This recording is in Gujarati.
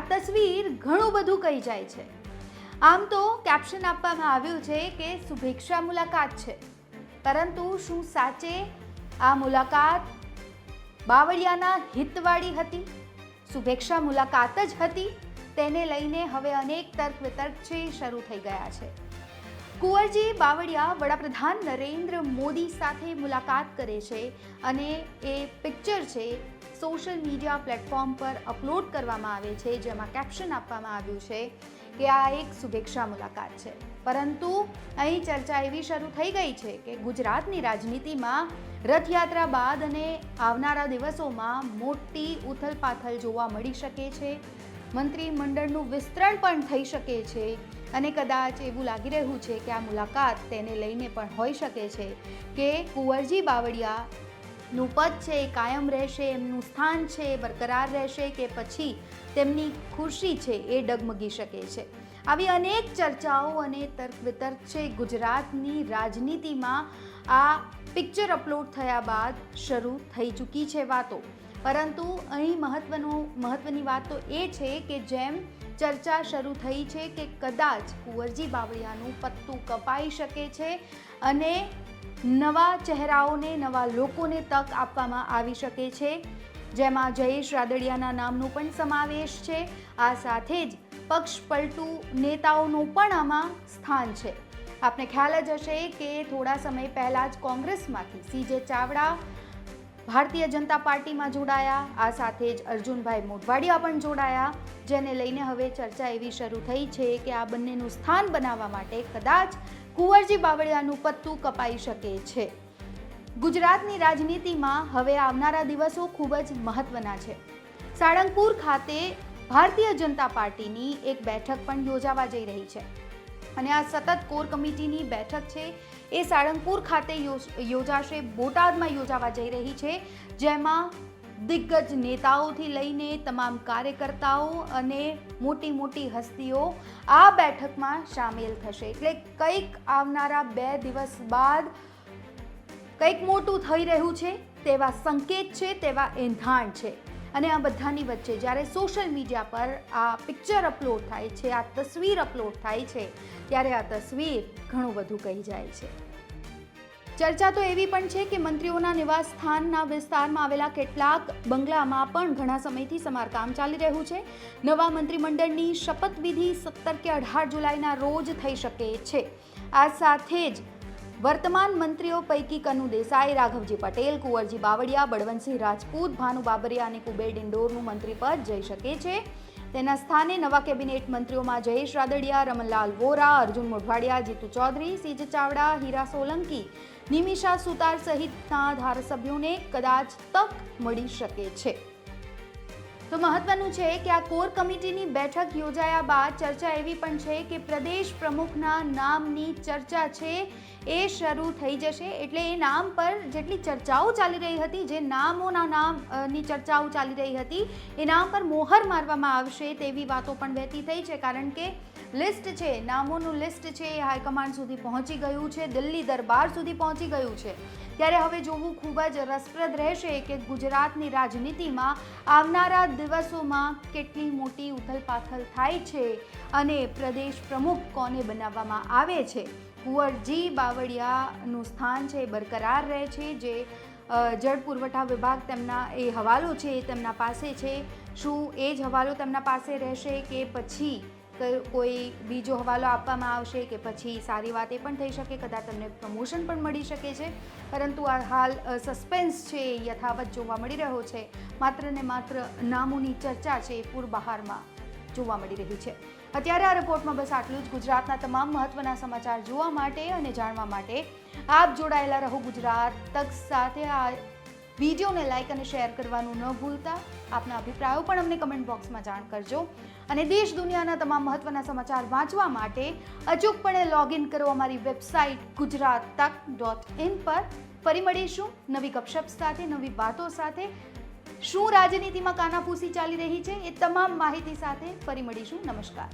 તસવીર ઘણું બધું કહી જાય છે. આમ તો કેપ્શન આપવામાં આવ્યું છે કે શુભેચ્છા મુલાકાત છે. પરંતુ શું સાચે આ મુલાકાત બાવળિયાના હિતવાળી હતી? શુભેચ્છા મુલાકાત જ હતી? તેને લઈને હવે અનેક તર્ક વિતર્ક છે, શરૂ થઈ ગયા છે. કુંવરજી બાવળિયા વડાપ્રધાન નરેન્દ્ર મોદી સાથે મુલાકાત કરે છે અને એ પિક્ચર છે સોશિયલ મીડિયા પ્લેટફોર્મ પર અપલોડ કરવામાં આવે છે, જેમાં કેપ્શન આપવામાં આવ્યું છે કે આ એક શુભેચ્છા મુલાકાત છે. પરંતુ અહીં ચર્ચા એવી શરૂ થઈ ગઈ છે કે ગુજરાતની રાજનીતિમાં રથયાત્રા બાદ અને આવનારા દિવસોમાં મોટી ઉથલપાથલ જોવા મળી શકે છે. મંત્રીમંડળનું વિસ્તરણ પણ થઈ શકે છે અને કદાચ એવું લાગી રહ્યું છે કે આ મુલાકાત તેને લઈને પણ હોઈ શકે છે કે કુંવરજી બાવળિયાનું પદ છે, એ કાયમ રહેશે, એમનું સ્થાન છે, એ બરકરાર રહેશે કે પછી તેમની ખુરશી છે, એ ડગમગી શકે છે. આવી અનેક ચર્ચાઓ અને તર્ક વિતર્ક છે, ગુજરાતની રાજનીતિમાં આ પિક્ચર અપલોડ થયા બાદ શરૂ થઈ ચૂકી છે વાતો. પરંતુ અહીં મહત્વનું, મહત્વની વાત તો એ છે કે જેમ ચર્ચા શરૂ થઈ છે કે કદાચ કુંવરજી બાવળિયાનું પત્તું કપાઈ શકે છે અને નવા ચહેરાઓને, નવા લોકોને તક આપવામાં આવી શકે છે. જેમાં જયેશ રાદડિયાના નામનો પણ સમાવેશ છે. આ સાથે જ પક્ષ પલટુ નેતાઓનું પણ આમાં સ્થાન છે. આપને ખ્યાલ જ હશે કે થોડા સમય પહેલાં જ કોંગ્રેસમાંથી સીજે ચાવડા ભારતીય જનતા પાર્ટીમાં જોડાયા. આ સાથે જ અર્જુનભાઈ મોઢવાડિયા પણ જોડાયા. જેને લઈને હવે ચર્ચા એવી શરૂ થઈ છે કે આ બંનેનું સ્થાન બનાવવા માટે કદાચ કુંવરજી બાવળિયાનું પત્તું કપાઈ શકે છે. ગુજરાતની રાજનીતિમાં હવે આવનારા દિવસો ખૂબ જ મહત્વના છે. સાળંગપુર ખાતે ભારતીય જનતા પાર્ટીની એક બેઠક પણ યોજાવા જઈ રહી છે. અને આ સતત કોર કમિટીની બેઠક છે એ સાળંગપુર ખાતે યોજાશે. બોટાદમાં યોજાવા જઈ રહી છે. જેમાં દિગ્ગજ નેતાઓથી લઈને તમામ કાર્યકર્તાઓ અને મોટી મોટી હસ્તીઓ આ બેઠકમાં સામેલ થશે. એટલે કંઈક આવનારા બે દિવસ બાદ કંઈક મોટું થઈ રહ્યું છે તેવા સંકેત છે, તેવા એંધાણ છે. અને આ બધાની વચ્ચે જ્યારે સોશિયલ મીડિયા પર આ પિક્ચર અપલોડ થાય છે, આ તસવીર અપલોડ થાય છે, ત્યારે આ તસવીર ઘણું બધું કહી જાય છે. ચર્ચા તો એવી પણ છે કે મંત્રીઓના નિવાસ સ્થાનના વિસ્તારમાં આવેલા કેટલાક બંગલામાં પણ ઘણા સમયથી સમારકામ ચાલી રહ્યું છે. નવા મંત્રીમંડળની શપથવિધિ સત્તર કે અઢાર જુલાઈના રોજ થઈ શકે છે. આ સાથે જ વર્તમાન મંત્રીઓ પૈકી કનુ દેસાઈ, રાઘવજી પટેલ, કુંવરજી બાવળિયા, બળવંતસિંહ રાજપૂત, ભાનુ બાબરિયા અને કુબેર ડિંડોરનું મંત્રી પદ જઈ શકે છે. તેના સ્થાને નવા કેબિનેટ મંત્રીઓમાં જયેશ રાદડિયા, રમણલાલ વોરા, અર્જુન મોઢવાડિયા, જીતુ ચૌધરી, સીજ ચાવડા, હીરા સોલંકી, નિમિષા સુતાર સહિતના ધારાસભ્યોને કદાચ તક મળી શકે છે. તો મહત્વનું છે કે આ કોર કમિટીની બેઠક યોજાયા બાદ ચર્ચા એવી પણ છે કે પ્રદેશ પ્રમુખના નામની ચર્ચા છે એ શરૂ થઈ જશે એટલે એ નામ પર જેટલી ચર્ચાઓ ચાલી રહી હતી, જે નામોના નામની ચર્ચાઓ ચાલી રહી હતી, એ નામ પર મોહર મારવામાં આવશે તેવી વાતો પણ વહેતી થઈ છે. કારણ કે લિસ્ટ છે, નામોનું લિસ્ટ છે, એ હાઈકમાન્ડ સુધી પહોંચી ગયું છે, દિલ્હી દરબાર સુધી પહોંચી ગયું છે. ત્યારે હવે જોવું ખૂબ જ રસપ્રદ રહેશે કે ગુજરાતની રાજનીતિમાં આવનારા દિવસોમાં કેટલી મોટી ઉથલપાથલ થાય છે અને પ્રદેશ પ્રમુખ કોને બનાવવામાં આવે છે? કુંવરજી બાવળિયાનું સ્થાન છે એ બરકરાર રહે છે, જે જળ પુરવઠા વિભાગ તેમના એ હવાલો છે એ તેમના પાસે છે. શું એ જ હવાલો તેમના પાસે રહેશે કે પછી કોઈ બીજો હવાલો આપવામાં આવશે કે પછી સારી વાત એ પણ થઈ શકે, કદાચ તમને પ્રમોશન પણ મળી શકે છે. પરંતુ આ હાલ સસ્પેન્સ છે એ યથાવત જોવા મળી રહ્યો છે. માત્ર ને માત્ર નામોની ચર્ચા છે એ પૂર બહારમાં જોવા મળી રહી છે. અત્યારે આ રિપોર્ટમાં બસ આટલું જ. ગુજરાતના તમામ મહત્વના સમાચાર જોવા માટે અને જાણવા માટે આપ જોડાયેલા રહો ગુજરાત તક સાથે. આ વિડીયોને લાઇક અને શેર કરવાનું ન ભૂલતા. આપના અભિપ્રાયો પણ અમને કમેન્ટ બોક્સમાં જાણ કરજો. અને દેશ દુનિયાના તમામ મહત્વના સમાચાર વાંચવા માટે અચૂકપણે લોગિન કરો અમારી વેબસાઇટ ગુજરાત તક ડોટ ઇન પર. ફરી મળીશું નવી ગપશપ સાથે, નવી વાતો સાથે. શું રાજનીતિમાં કાનાફૂસી ચાલી રહી છે એ તમામ માહિતી સાથે ફરી મળીશું. નમસ્કાર.